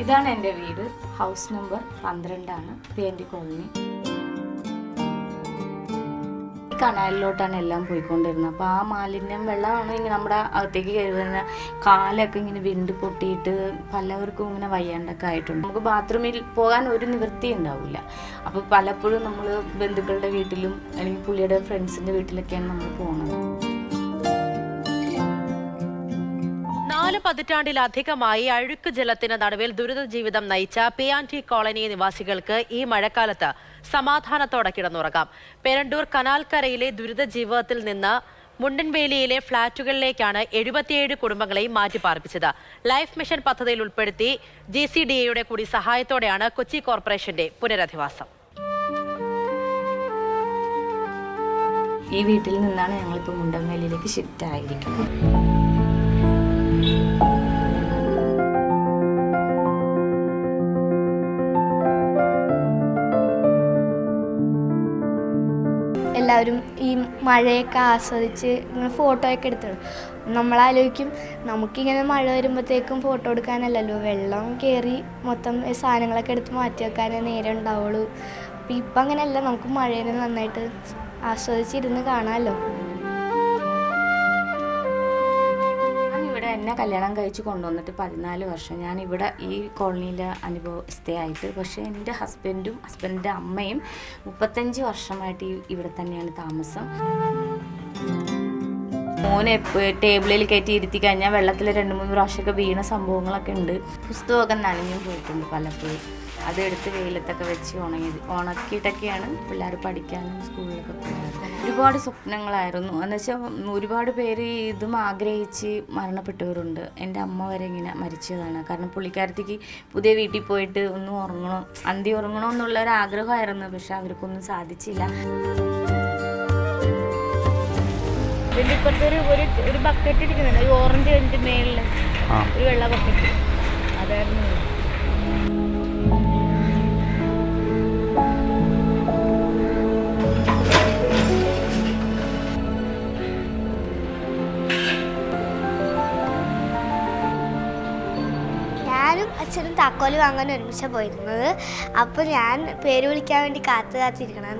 ഇതാണ് എന്റെ വീട്. ഹൗസ് നമ്പർ പന്ത്രണ്ടാണ്. എൻ കോളനി കനാലിലോട്ടാണ് എല്ലാം പോയിക്കൊണ്ടിരുന്നത്. അപ്പോൾ ആ മാലിന്യം വെള്ളമാണ് ഇങ്ങനെ നമ്മുടെ അകത്തേക്ക് കയറി കാലൊക്കെ ഇങ്ങനെ വിണ്ട് പൊട്ടിയിട്ട് പലവർക്കും ഇങ്ങനെ വയ്യാണ്ടൊക്കെ ആയിട്ടുണ്ട്. നമുക്ക് ബാത്റൂമിൽ പോകാൻ ഒരു നിവൃത്തി ഉണ്ടാവില്ല. അപ്പോൾ പലപ്പോഴും നമ്മൾ ബന്ധുക്കളുടെ വീട്ടിലും അല്ലെങ്കിൽ പുള്ളിയുടെ ഫ്രണ്ട്സിന്റെ വീട്ടിലൊക്കെയാണ് നമ്മൾ പോകുന്നത്. നാല് പതിറ്റാണ്ടിലധികമായി അഴുക്ക് ജലത്തിന് നടുവിൽ ദുരിത ജീവിതം നയിച്ച പി ആൻഡ് ടി കോളനി നിവാസികൾക്ക് ഈ മഴക്കാലത്ത് സമാധാനത്തോടെ കിടന്നുറങ്ങാം. പെരണ്ടൂർ കനാൽക്കരയിലെ ദുരിത ജീവിതത്തിൽ നിന്ന് മുണ്ടൻവേലിയിലെ ഫ്ളാറ്റുകളിലേക്കാണ് എഴുപത്തിയേഴ് കുടുംബങ്ങളെയും മാറ്റിപ്പാർപ്പിച്ചത്. ലൈഫ് മിഷൻ പദ്ധതിയിൽ ഉൾപ്പെടുത്തി ജി സി ഡി എയുടെ കൂടി സഹായത്തോടെയാണ് കൊച്ചി കോർപ്പറേഷന്റെ പുനരധിവാസം. ഈ വീട്ടിൽ നിന്നാണ് ഞങ്ങളിപ്പോൾ മുണ്ടൻവേലിയിലേക്ക് ഷിഫ്റ്റ് ആയിരിക്കുന്നത്. എല്ലാവരും ഈ മഴയൊക്കെ ആസ്വദിച്ച് ഇങ്ങനെ ഫോട്ടോയൊക്കെ എടുത്തിടും. നമ്മളാലോചിക്കും നമുക്കിങ്ങനെ മഴ വരുമ്പോഴത്തേക്കും ഫോട്ടോ എടുക്കാനല്ലല്ലോ. വെള്ളം കയറി മൊത്തം സാധനങ്ങളൊക്കെ എടുത്ത് മാറ്റി വെക്കാനേ നേരം ഉണ്ടാവുള്ളൂ. അപ്പം ഇപ്പം അങ്ങനെയല്ല നമുക്ക് മഴേനെ നന്നായിട്ട് ആസ്വദിച്ചിരുന്ന് കാണാമല്ലോ. എന്നെ കല്യാണം കഴിച്ച് കൊണ്ടുവന്നിട്ട് പതിനാല് വർഷം ഞാൻ ഇവിടെ ഈ കോളനിയിലെ അനുഭവസ്ഥയായിട്ട് പക്ഷേ എന്റെ ഹസ്ബൻഡും ഹസ്ബൻഡിന്റെ അമ്മയും മുപ്പത്തഞ്ച് വർഷമായിട്ട് ഇവിടെ തന്നെയാണ് താമസം. മോനെ ടേബിളിൽ കയറ്റി ഇരുത്തി കഴിഞ്ഞാൽ വെള്ളത്തിൽ രണ്ട് മൂന്ന് പ്രാവശ്യമൊക്കെ വീണ സംഭവങ്ങളൊക്കെ ഉണ്ട്. പുസ്തകമൊക്കെ നനഞ്ഞു പോയിട്ടുണ്ട് പലപ്പോഴും. അത് അതെടുത്ത് വെയിലത്തൊക്കെ വെച്ച് ഉണങ്ങിയത്. ഉണക്കിയിട്ടൊക്കെയാണ് പിള്ളേർ പഠിക്കാനും സ്കൂളിലൊക്കെ പോകുന്നത് ഒരുപാട് സ്വപ്നങ്ങളായിരുന്നു. എന്ന് വെച്ചാൽ ഒരുപാട് പേര് ഇതും ആഗ്രഹിച്ച് മരണപ്പെട്ടവരുണ്ട്. എന്റെ അമ്മ വരെ ഇങ്ങനെ മരിച്ചതാണ്. കാരണം പുള്ളിക്കാരത്തേക്ക് പുതിയ വീട്ടിൽ പോയിട്ട് ഒന്നും ഉറങ്ങണം അന്തി ഉറങ്ങണം എന്നുള്ള ഒരു ആഗ്രഹമായിരുന്നു. പക്ഷെ അവർക്കൊന്നും സാധിച്ചില്ല. ഇപ്പുറത്ത് ഒരു ഒരു ഒരു ബക്കറ്റ് ഇരിക്കുന്നുണ്ട് ഒരു ഓറഞ്ച് മേളിൽ ഒരു വെള്ള ബക്കറ്റ് അതായിരുന്നു. ഞാനും അച്ഛനും താക്കോൽ വാങ്ങാൻ ഒരുമിച്ച പോയിരുന്നത്. അപ്പോൾ ഞാൻ പേര് വിളിക്കാൻ വേണ്ടി കാത്തു കാത്തിരിക്കണം.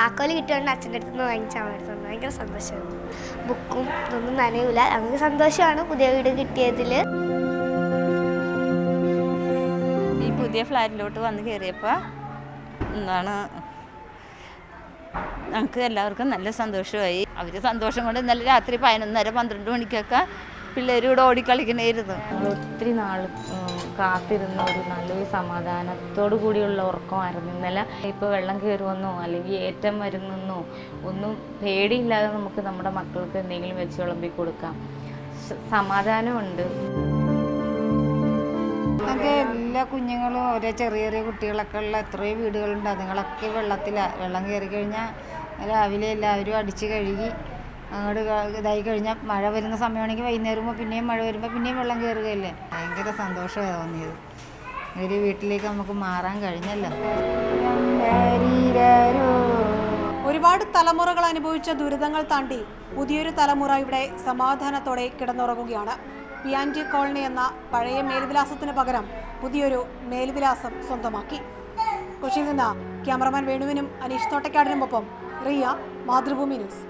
താക്കോൽ കിട്ടിയോണ്ട് അച്ഛന്റെ അടുത്ത് നിന്ന് വാങ്ങിച്ചാൽ മതി. ഭയങ്കര സന്തോഷമായിരുന്നു ബുക്കും ഇതൊന്നും നനയൂല. നമുക്ക് സന്തോഷമാണ് പുതിയ വീട് കിട്ടിയതിൽ ഈ പുതിയ ഫ്ലാറ്റിലോട്ട് വന്ന് കയറിയപ്പോൾ എന്താണ് ഞങ്ങൾക്ക് എല്ലാവർക്കും നല്ല സന്തോഷമായി. അവർ സന്തോഷം കൊണ്ട് ഇന്നലെ രാത്രി പതിനൊന്നര പന്ത്രണ്ട് മണിക്കൊക്കെ പിള്ളേരും കൂടെ ഓടിക്കളിക്കണേരുന്നു ഞങ്ങൾ ഒത്തിരി നാൾ കാത്തിരുന്ന ഒരു നല്ലൊരു സമാധാനത്തോടു കൂടിയുള്ള ഉറക്കമായിരുന്നു. ഇന്നലെ ഇപ്പോൾ വെള്ളം കയറുമെന്നോ അല്ലെങ്കിൽ ഏറ്റം വരുന്നെന്നോ ഒന്നും പേടിയില്ലാതെ നമുക്ക് നമ്മുടെ മക്കൾക്ക് എന്തെങ്കിലും വെച്ച് വിളമ്പി കൊടുക്കാം. സമാധാനമുണ്ട്. എല്ലാ കുഞ്ഞുങ്ങളും ഓരോ ചെറിയ ചെറിയ കുട്ടികളൊക്കെ ഉള്ള എത്രയോ വീടുകളുണ്ട്. അതുങ്ങളൊക്കെ വെള്ളത്തിലാണ് വെള്ളം കയറി കഴിഞ്ഞാൽ രാവിലെ എല്ലാവരും അടിച്ച് കഴുകി അങ്ങോട്ട് ഇതായി കഴിഞ്ഞാൽ മഴ വരുന്ന സമയമാണെങ്കിൽ വൈകുന്നേരമ്പോൾ പിന്നെയും മഴ വരുമ്പോൾ പിന്നെയും വെള്ളം കയറുകയല്ലേ ഭയങ്കര സന്തോഷമാണ് തോന്നിയത്. ഒരു വീട്ടിലേക്ക് നമുക്ക് മാറാൻ കഴിഞ്ഞല്ലോ. ഒരുപാട് തലമുറകൾ അനുഭവിച്ച ദുരിതങ്ങൾ താണ്ടി പുതിയൊരു തലമുറ ഇവിടെ സമാധാനത്തോടെ കിടന്നുറങ്ങുകയാണ്. പിയാന്റി കോളനി എന്ന പഴയ മേൽവിലാസത്തിന് പകരം പുതിയൊരു മേൽവിലാസം സ്വന്തമാക്കി. കൊച്ചിയിൽ നിന്ന് ക്യാമറമാൻ വേണുവിനും അനീഷ് തോട്ടക്കാടിനുമൊപ്പം റിയ മാതൃഭൂമി ന്യൂസ്.